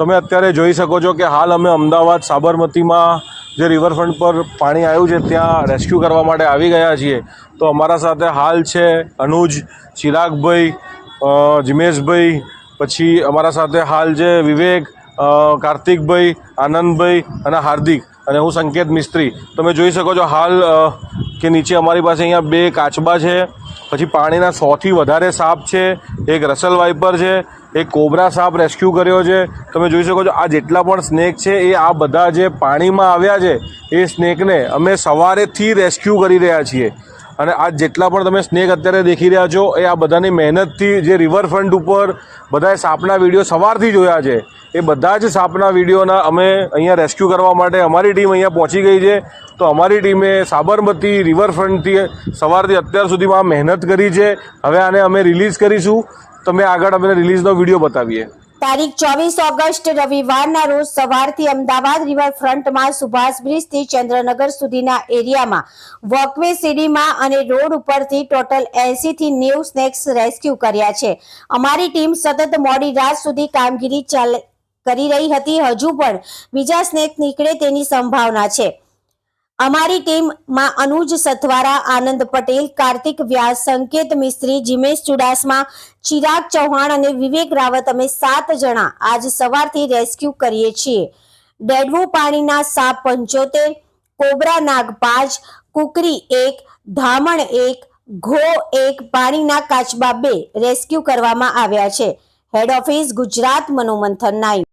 તમે અત્યારે જોઈ શકો છો કે હાલ અમે અમદાવાદ સાબરમતીમાં જે રિવરફ્રન્ટ પર પાણી આવ્યું છે, ત્યાં રેસ્ક્યુ કરવા માટે આવી ગયા છીએ. તો અમારા સાથે હાલ છે અનુજ, ચિરાગભાઈ જિમેશભાઈ, પછી અમારા સાથે હાલ છે વિવેક કાર્તિકભાઈ, આનંદભાઈ અને હાર્દિક અને હું સંકેત મિસ્ત્રી. તમે જોઈ શકો છો હાલ કે નીચે અમારી પાસે અહીંયા બે કાચબા છે, પછી પાણીના સોથી વધારે સાપ છે, એક રસલ વાઇપર છે એક કોબરા સાપ રેસ્ક્યુ કર્યો છે. તમે જોઈ શકો છો આ જેટલા પણ સ્નેક છે, એ આ બધા જે પાણીમાં આવ્યા છે, એ સ્નેકને અમે સવારેથી રેસ્ક્યુ કરી રહ્યા છીએ. અને આ જેટલા પણ તમે સ્નેક અત્યારે દેખી રહ્યા છો, એ આ બધાની મહેનતથી જે રિવરફ્રન્ટ ઉપર બધાએ સાપના વીડિયો સવારથી જોયા છે, એ બધા જ સાપના વિડીયોના અમે અહીંયા રેસ્ક્યુ કરવા માટે અમારી ટીમ અહીંયા પહોંચી ગઈ છે. તો અમારી ટીમે સાબરમતી રિવરફ્રન્ટથી સવારથી અત્યાર સુધીમાં મહેનત કરી છે. હવે આને અમે રિલીઝ કરીશું. તમે આગળ અમે રિલીઝનો વીડિયો બતાવીએ. તારીખ ચોવીસ ઓગસ્ટ રવિવારના રોજ સવારથી અમદાવાદ રિવરફ્રન્ટમાં સુભાષ બ્રિજથી ચંદ્રનગર સુધીના એરિયામાં વોકવે સીડીમાં અને રોડ ઉપરથી ટોટલ એસી થી નેવું સ્નેક્સ રેસ્ક્યુ કર્યા છે. અમારી ટીમ સતત મોડી રાત સુધી કામગીરી ચાલે, કરી રહી હતી. હજુ પણ બીજા સ્નેક નીકળે તેની સંભાવના છે. અમારી ટીમમાં અનુજ સથવારા, આનંદ પટેલ, કાર્તિક વ્યાસ, સંકેત મિસ્ત્રી, જીમેશ ચુડાસમા, ચિરાગ ચૌહાણ અને વિવેક રાવત અમે સાત જણા આજ સવારથી રેસ્ક્યુ કરીએ છીએ. ડેડવું પાણીના સાપ પંચોતેર, કોબરા નાગ પાંચ, કુકરી એક, ધામણ એક, ઘો એક, પાણીના કાચબા બે રેસ્ક્યુ કરવામાં આવ્યા છે. Head office Gujarat મનોમંથન nine.